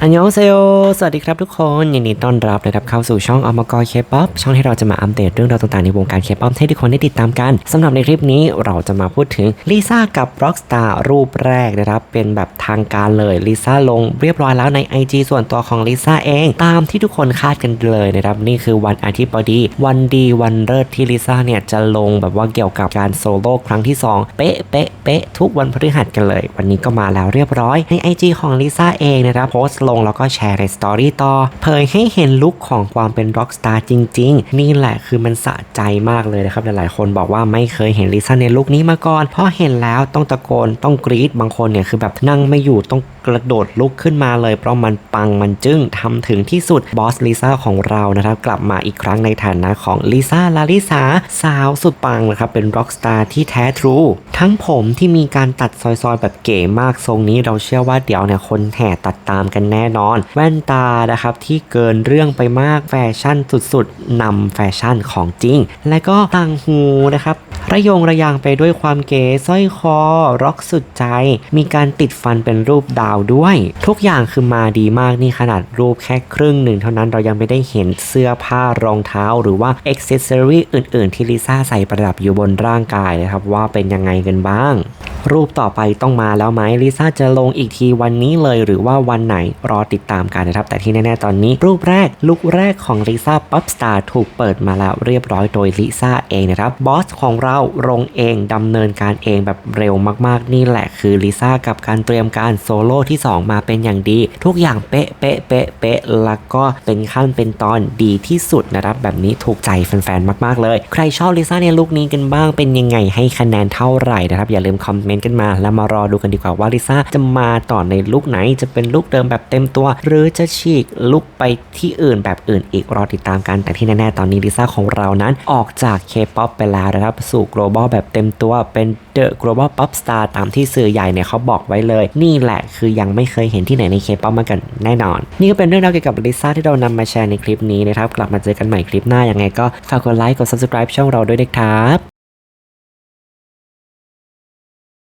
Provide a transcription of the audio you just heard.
อันยองเซโยสวัสดีครับทุกคนยินดีต้อนรับนะครับเข้าสู่ช่องอมกรเคป๊อปช่องที่เราจะมาอัปเดตเรื่องราวต่างๆในวงการเคป๊อปให้ทุกคนได้ติดตามกันสำหรับในคลิปนี้เราจะมาพูดถึงลิซ่ากับร็อกสตาร์รูปแรกนะครับเป็นแบบทางการเลยลิซ่าลงเรียบร้อยแล้วใน IG ส่วนตัวของลิซ่าเอง ตามที่ทุกคนคาดกันเลยนะครับนี่คือวันอาทิตย์บดี วันดีวันเลิศที่ลิซ่าเนี่ยจะลงแบบว่าเกี่ยวกับการโซโล่ครั้งที่ 2 เป๊ะเป๊ะเป๊ะทุกวันพฤหัสกันเลย วันนี้ก็มาแล้วเรียบร้อยใน IG ของลิซ่าเองนะครับโพสต์ลงแล้วก็แชร์ในสตอรี่ต่อ เผยให้เห็นลุคของความเป็นร็อกสตาร์จริง ๆ นี่แหละคือมันสะใจมากเลยนะครับ หลายๆ คนบอกว่าไม่เคยเห็นลิซ่าในลุคนี้มาก่อนพอเห็นแล้วต้องตะโกนต้องกรี๊ดบางคนเนี่ยคือแบบนั่งไม่อยู่ต้องกระโดดลุกขึ้นมาเลย เพราะมันปังมันจึ้งทำถึงที่สุดบอสลิซ่าของเรานะครับกลับมาอีกครั้งในฐานะของลิซ่าลาลิสาสาวสุดปังนะครับเป็นร็อกสตาร์ที่แท้ทรูทั้งผมที่มีการตัดซอยๆ แบบเก๋มากทรงนี้เราเชื่อว่าเดี๋ยวเนี่ยคนแห่ตัดตามกันแแน่นอน แว่นตานะครับที่เกินเรื่องไปมากแฟชั่นสุดๆนำแฟชั่นของจริง และก็ต่างหูนะครับระยงระยางไปด้วยความเก๋สร้อยคอร็อกสุดใจ มีการติดฟันเป็นรูปดาวด้วย ทุกอย่างคือมาดีมากนี่ขนาดรูปแค่ครึ่งหนึ่งเท่านั้นเรายังไม่ได้เห็นเสื้อผ้ารองเท้าหรือว่าอ็อกเซสซอรี่อื่นๆ ที่ลิซ่าใส่ประดับอยู่บนร่างกายนะครับว่าเป็นยังไงกันบ้าง รูปต่อไปต้องมาแล้วไหมลิซ่าจะลงอีกทีวันนี้เลยหรือว่าวันไหนรอติดตามกันนะครับ แต่ที่แน่ๆตอนนี้ รูปแรกลุคแรกของลิซ่าป๊อปสตาร์ถูกเปิดมาแล้วเรียบร้อยโดยลิซ่าเองนะครับบอสของเราลงเองดำเนินการเองแบบเร็วมากๆนี่แหละคือลิซ่ากับการเตรียมการโซโล่ที่ 2 มาเป็นอย่างดี ทุกอย่างเป๊ะเป๊ะเป๊ะเป๊ะแล้วก็เป็นขั้นเป็นตอนดีที่สุดนะครับแบบนี้ถูกใจแฟนๆมากๆเลย ใครชอบลิซ่าในลุคนี้กันบ้างเป็นยังไงให้คะแนนเท่าไหร่นะครับอย่าลืมคอมเมนต์กันมา แล้วมารอดูกันดีกว่าว่าลิซ่าจะมาต่อในลุคไหนจะเป็นลุคเดิมแบบเต็มตัว หรือจะฉีกลุคไปที่อื่นแบบอื่นอีกรอติดตามกันแต่ที่แน่ๆตอนนี้ลิซ่าของเรานั้นออกจาก K-POP ไปแล้วนะครับสู่ global แบบเต็มตัวเป็น The Global Pop Star ตามที่สื่อใหญ่เนี่ยเขาบอกไว้เลย นี่แหละคือยังไม่เคยเห็นที่ไหนใน K-POP มากันแน่นอน นี่ก็เป็นเรื่องราวเกี่ยวกับลิซ่าที่เรานำมาแชร์ในคลิปนี้นะครับ กลับมาเจอกันใหม่คลิปหน้ายังไงก็ฝากกดไลค์กด subscribe ช่องเราด้วยนะครับ